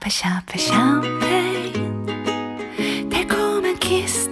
Champagne, champagne, champagne Där kom en kiss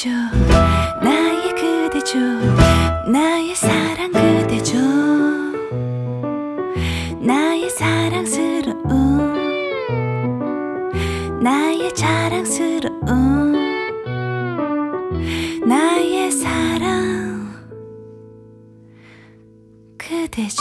그대죠. 나의 그대죠. 나의 사랑 그대죠. 나의 사랑스러움. 나의 자랑스러움. 나의 사랑 그대죠.